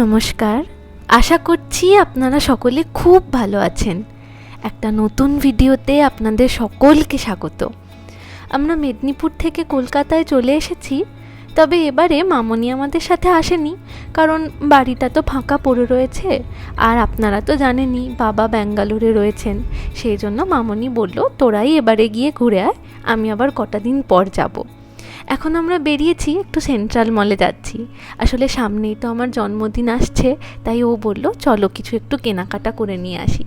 নমস্কার। আশা করছি আপনারা সকলে খুব ভালো আছেন। একটা নতুন ভিডিওতে আপনাদের সকলকে স্বাগত। আমরা মেদিনীপুর থেকে কলকাতায় চলে এসেছি, তবে এবারে মামনি আমাদের সাথে আসেনি, কারণ বাড়িটা তো ফাঁকা পড়ে রয়েছে, আর আপনারা তো জানেনই বাবা ব্যাঙ্গালোরে রয়েছেন, সেই জন্য মামনি বলল, তোরাই এবারে গিয়ে ঘুরে আয়, আমি আবার কটা দিন পর যাব। এখন আমরা বেরিয়েছি একটু সেন্ট্রাল মলে যাচ্ছি। আসলে সামনেই তো আমার জন্মদিন আসছে, তাই ও বলল, চলো কিছু একটু কেনাকাটা করে নিয়ে আসি।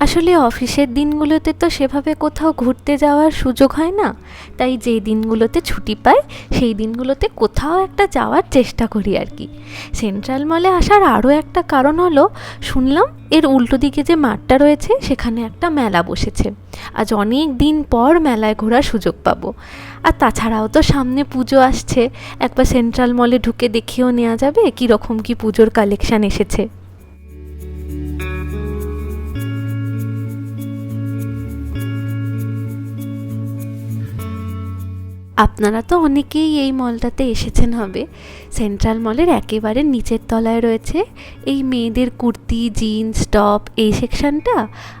আসলে অফিসের দিনগুলোতে তো সেভাবে কোথাও ঘুরতে যাওয়ার সুযোগ হয় না। তাই যেই দিনগুলোতে ছুটি পাই, সেই দিনগুলোতে কোথাও একটা যাওয়ার চেষ্টা করি আর কি। সেন্ট্রাল মলে আসার আরও একটা কারণ হলো, শুনলাম এর উল্টো দিকে যে মাঠটা রয়েছে, সেখানে একটা মেলা বসেছে। আজ অনেক দিন পর মেলায় ঘোরার সুযোগ পাবো। আর তাছাড়াও তো সামনে পুজো আসছে। একবার সেন্ট্রাল মলে ঢুকে দেখেও নেওয়া যাবে কীরকম কী পুজোর কালেকশান এসেছে। আপনারা তো অনেকেই এই মলটাতে এসেছেন হবে। সেন্ট্রাল মলের একেবারে নিচের তলায় রয়েছে এই মেয়েদের কুর্তি, জিন্স, টপ এই সেকশনটা।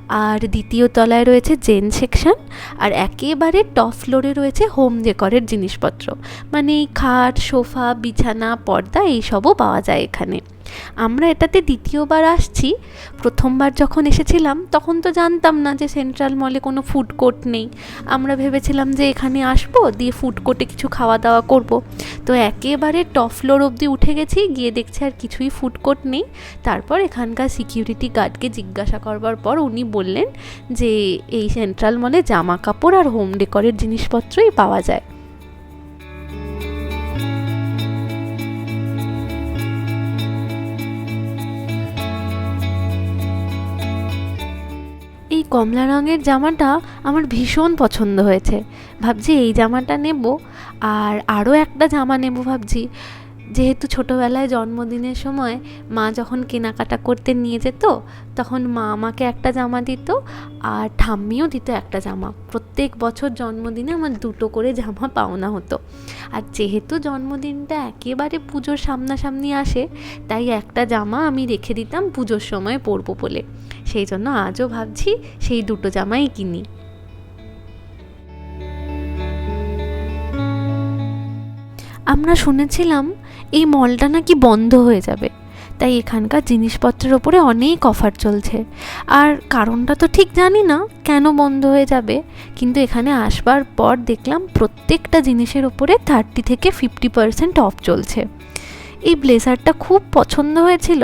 আর দ্বিতীয় তলায় রয়েছে জেন সেকশন। আর একেবারে টপ ফ্লোরে রয়েছে হোম ডেকরের জিনিসপত্র। মানে খাট, সোফা, বিছানা, পর্দা এইসবও পাওয়া যায় এখানে। আমরা এটাতে দ্বিতীয়বার আসছি। প্রথমবার যখন এসেছিলাম, তখন তো জানতাম না যে সেন্ট্রাল মলে কোনো ফুড কোর্ট নেই। আমরা ভেবেছিলাম যে এখানে আসব, দিয়ে ফুড কোর্টে কিছু খাওয়া দাওয়া করব। তো একেবারে টপ ফ্লোর অবধি উঠে গেছি, গিয়ে দেখছি আর কিছুই ফুড কোর্ট নেই। তারপর এখানকার সিকিউরিটি গার্ডকে জিজ্ঞাসা করবার পর উনি বললেন যে, এই সেন্ট্রাল মলে জামা কাপড় আর হোম ডেকরের জিনিসপত্রই পাওয়া যায়। এই কমলা রঙের জামাটা আমার ভীষণ পছন্দ হয়েছে। ভাবছি এই জামাটা নেব আর আরও একটা জামা নেব ভাবছি। যেহেতু ছোটোবেলায় জন্মদিনের সময় মা যখন কেনাকাটা করতে নিয়ে যেত, তখন মা আমাকে একটা জামা দিত আর ঠাম্মিও দিত একটা জামা। প্রত্যেক বছর জন্মদিনে আমার দুটো করে জামা পাওনা হতো। আর যেহেতু জন্মদিনটা একেবারে পুজোর সামনাসামনি আসে, তাই একটা জামা আমি রেখে দিতাম পুজোর সময় পরবো বলে। সেই জন্য আজও ভাবছি সেই দুটো জামাই কিনি। আমরা শুনেছিলাম এই মলটা নাকি বন্ধ হয়ে যাবে, তাই এখানকার জিনিসপত্রের ওপরে অনেক অফার চলছে। আর কারণটা তো ঠিক জানি না কেন বন্ধ হয়ে যাবে, কিন্তু এখানে আসবার পর দেখলাম প্রত্যেকটা জিনিসের ওপরে থার্টি থেকে ফিফটি পার্সেন্ট অফ চলছে। এই ব্লেজারটা খুব পছন্দ হয়েছিল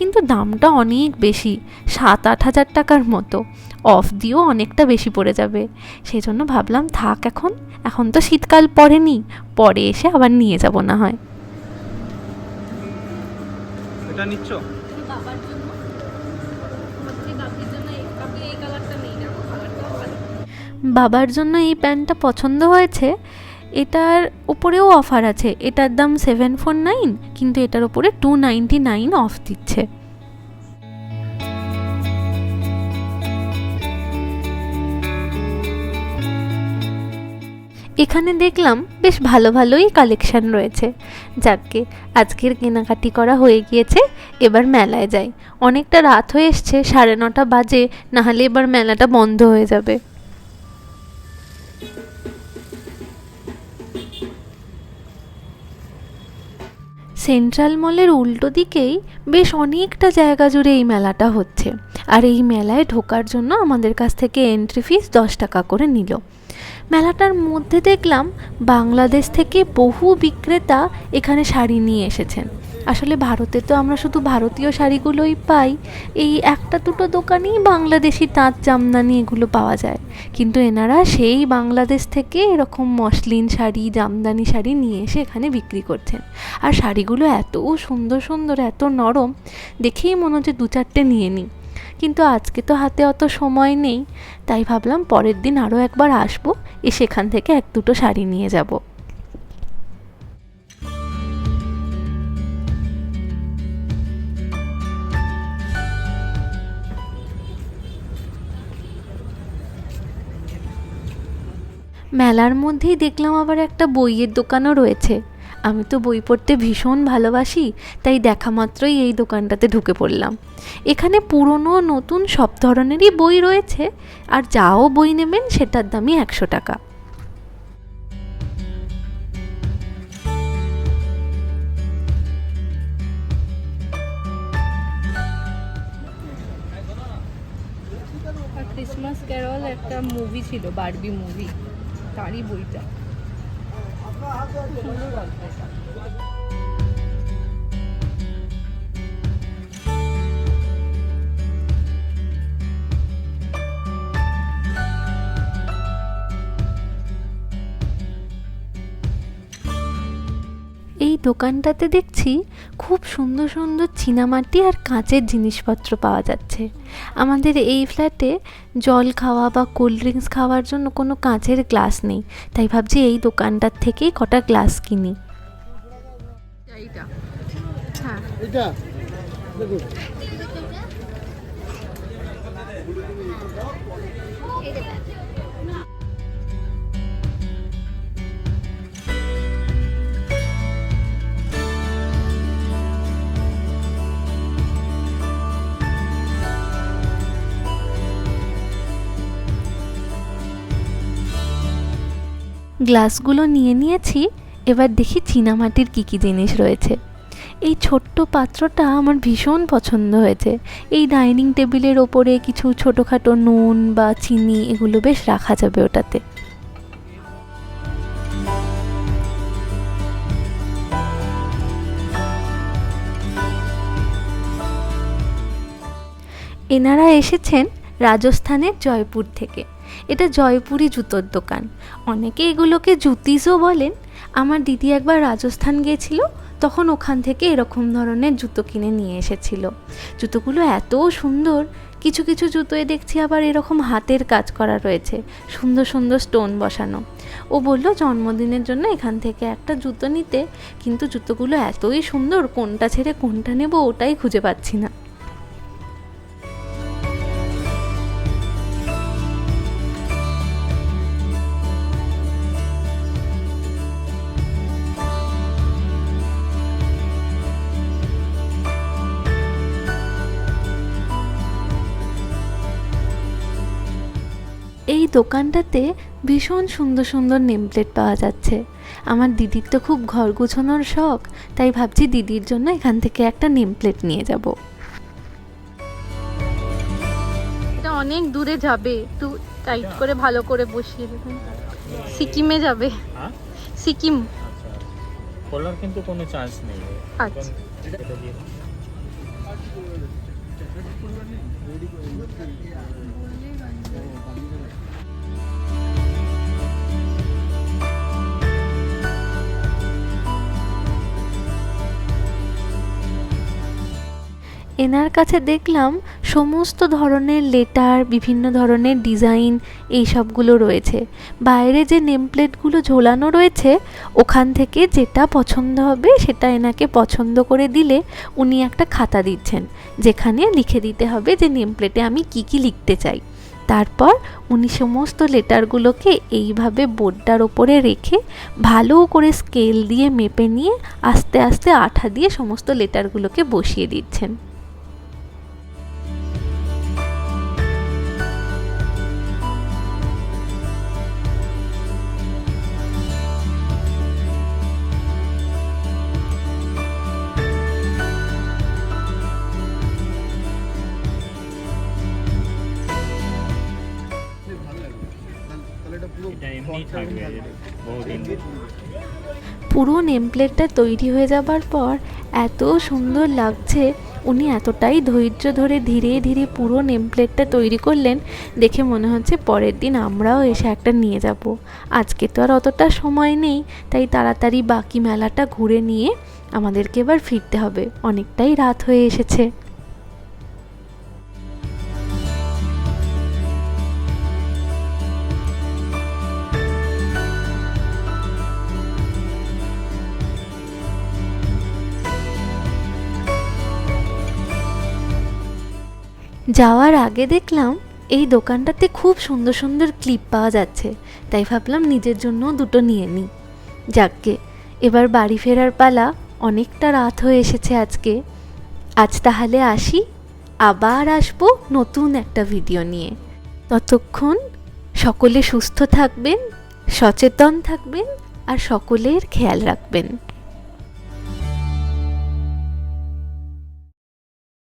কিন্তু দামটা অনেক বেশি সাত আট হাজার টাকার মতো। অফ দিয়েও অনেকটা বেশি পড়ে যাবে। সেই জন্য ভাবলাম থাক এখন। এখন তো শীতকাল পড়েনি পরে এসে আবার নিয়ে যাব না হয়। এটা নিচ্ছ? বাবার জন্য। বাপির জন্য এই কালারটা নেই। বাবার জন্য এই প্যান্টটা পছন্দ হয়েছে। এটার উপরেও অফার আছে। এটার দাম সেভেন ফোর নাইন কিন্তু এটার উপরে টু নাইনটি নাইন অফ দিচ্ছে। এখানে দেখলাম বেশ ভালো ভালোই কালেকশন রয়েছে। যাকে আজকের কেনাকাটি করা হয়ে গিয়েছে, এবার মেলায় যাই। অনেকটা রাত হয়ে এসছে, সাড়ে নটা বাজে, নাহলে এবার মেলাটা বন্ধ হয়ে যাবে। সেন্ট্রাল মলের উল্টো দিকেই বেশ অনেকটা জায়গা জুড়ে এই মেলাটা হচ্ছে। আর এই মেলায় ঢোকার জন্য আমাদের কাছ থেকে এন্ট্রি ফিস দশ টাকা করে নিল। মেলাটার মধ্যে দেখলাম বাংলাদেশ থেকে বহু বিক্রেতা এখানে শাড়ি নিয়ে এসেছেন। আসলে ভারতে তো আমরা শুধু ভারতীয় শাড়িগুলোই পাই। এই একটা দুটো দোকানেই বাংলাদেশি তাঁত, জামদানি এগুলো পাওয়া যায়। কিন্তু এনারা সেই বাংলাদেশ থেকে এরকম মসলিন শাড়ি, জামদানি শাড়ি নিয়ে এসে এখানে বিক্রি করছেন। আর শাড়িগুলো এত সুন্দর সুন্দর, এত নরম, দেখেই মনে হচ্ছে দু চারটে নিয়ে নিই। কিন্তু আজকে তো হাতে অত সময় নেই, তাই ভাবলাম পরের দিন আরও একবার আসব, এ সেখান থেকে এক দুটো শাড়ি নিয়ে যাব। মেলার মধ্যেই দেখলাম আবার একটা বইয়ের দোকানও রয়েছে। আমি তো বই পড়তে ভীষণ ভালোবাসি, তাই দেখা মাত্রই এই দোকানটাতে ঢুকে পড়লাম। এখানে পুরনো নতুন সব ধরনেরই বই রয়েছে, আর যাও বই নেবেন সেটার দামই একশো টাকা। ক্রিসমাস ক্যারল একটা মুভি ছিল বারবি মুভি তারই বইটা সুন্দর গল্প এই দোকানটাতে দেখছি খুব সুন্দর সুন্দর চীনামাটি আর কাঁচের জিনিসপত্র পাওয়া যাচ্ছে। আমাদের এই ফ্ল্যাটে জল খাওয়া বা কোল্ড ড্রিঙ্কস খাওয়ার জন্য কোনো কাঁচের গ্লাস নেই। তাই ভাবছি এই দোকানটার থেকেই কটা গ্লাস কিনি। হ্যাঁ। গ্লাসগুলো নিয়ে নিয়েছি, এবার দেখি চীনামাটির কী কী জিনিস রয়েছে। এই ছোট্ট পাত্রটা আমার ভীষণ পছন্দ হয়েছে। এই ডাইনিং টেবিলের ওপরে কিছু ছোটোখাটো নুন বা চিনি এগুলো বেশ রাখা যাবে ওটাতে। এনারা এসেছেন রাজস্থানের জয়পুর থেকে। এটা জয়পুরি জুতোর দোকান। অনেকে এগুলোকে জুতিসও বলেন। আমার দিদি একবার রাজস্থান গিয়েছিল তখন ওখান থেকে এরকম ধরনের জুতো কিনে নিয়ে এসেছিল। জুতোগুলো এত সুন্দর, কিছু কিছু জুতোয় দেখছি আবার এরকম হাতের কাজ করা রয়েছে, সুন্দর সুন্দর স্টোন বসানো। ও বলল, জন্মদিনের জন্য এখান থেকে একটা জুতো নিতে, কিন্তু জুতোগুলো এতই সুন্দর, কোনটা ছেড়ে কোনটা নেব ওটাই খুঁজে পাচ্ছি না। দোকানটাতে ভীষণ সুন্দর সুন্দর নেম প্লেট পাওয়া যাচ্ছে। আমার দিদির তো খুব ঘর গুছানোর শখ তাই ভাবছি দিদির জন্য এখান থেকে একটা নেম প্লেট নিয়ে যাব। এটা অনেক দূরে যাবে একটু টাইট করে ভালো করে বসিয়ে দেবেন সিকিমে যাবে। হ্যাঁ? সিকিম। আচ্ছা খোলার কিন্তু কোনো চান্স নেই। আচ্ছা। এনার কাছে দেখলাম সমস্ত ধরনের লেটার বিভিন্ন ধরনের ডিজাইন এই সবগুলো রয়েছে। বাইরে যে নেম প্লেটগুলো ঝোলানো রয়েছে, ওখান থেকে যেটা পছন্দ হবে সেটা এনাকে পছন্দ করে দিলে উনি একটা খাতা দিচ্ছেন, যেখানে লিখে দিতে হবে যে নেম প্লেটে আমি কি কি লিখতে চাই। তারপর উনি সমস্ত লেটারগুলোকে এইভাবে বোর্ডটার ওপরে রেখে ভালো করে স্কেল দিয়ে মেপে নিয়ে আস্তে আস্তে আঠা দিয়ে সমস্ত লেটারগুলোকে বসিয়ে দিচ্ছেন। পুরো নেম প্লেটটা তৈরি হয়ে যাবার পর এত সুন্দর লাগছে, উনি এতটাই ধৈর্য ধরে ধীরে ধীরে পুরো নেম প্লেটটা তৈরি করলেন, দেখে মনে হচ্ছে পরের দিন আমরাও এসে একটা নিয়ে যাব। আজকে তো আর অতটা সময় নেই, তাই তাড়াতাড়ি বাকি মেলাটা ঘুরে নিয়ে আমাদেরকে এবার ফিরতে হবে। অনেকটাই রাত হয়ে এসেছে। যাওয়ার আগে দেখলাম এই দোকানটাতে খুব সুন্দর সুন্দর ক্লিপ পাওয়া যাচ্ছে। তাই ভাবলাম নিজের জন্য দুটো নিয়ে নিই। যাকগে, এবার বাড়ি ফেরার পালা অনেকটা রাত হয়ে এসেছে আজকে। আজ তাহলে আসি, আবার আসব নতুন একটা ভিডিও নিয়ে। ততক্ষণ সকলে সুস্থ থাকবেন, সচেতন থাকবেন, আর সকলের খেয়াল রাখবেন।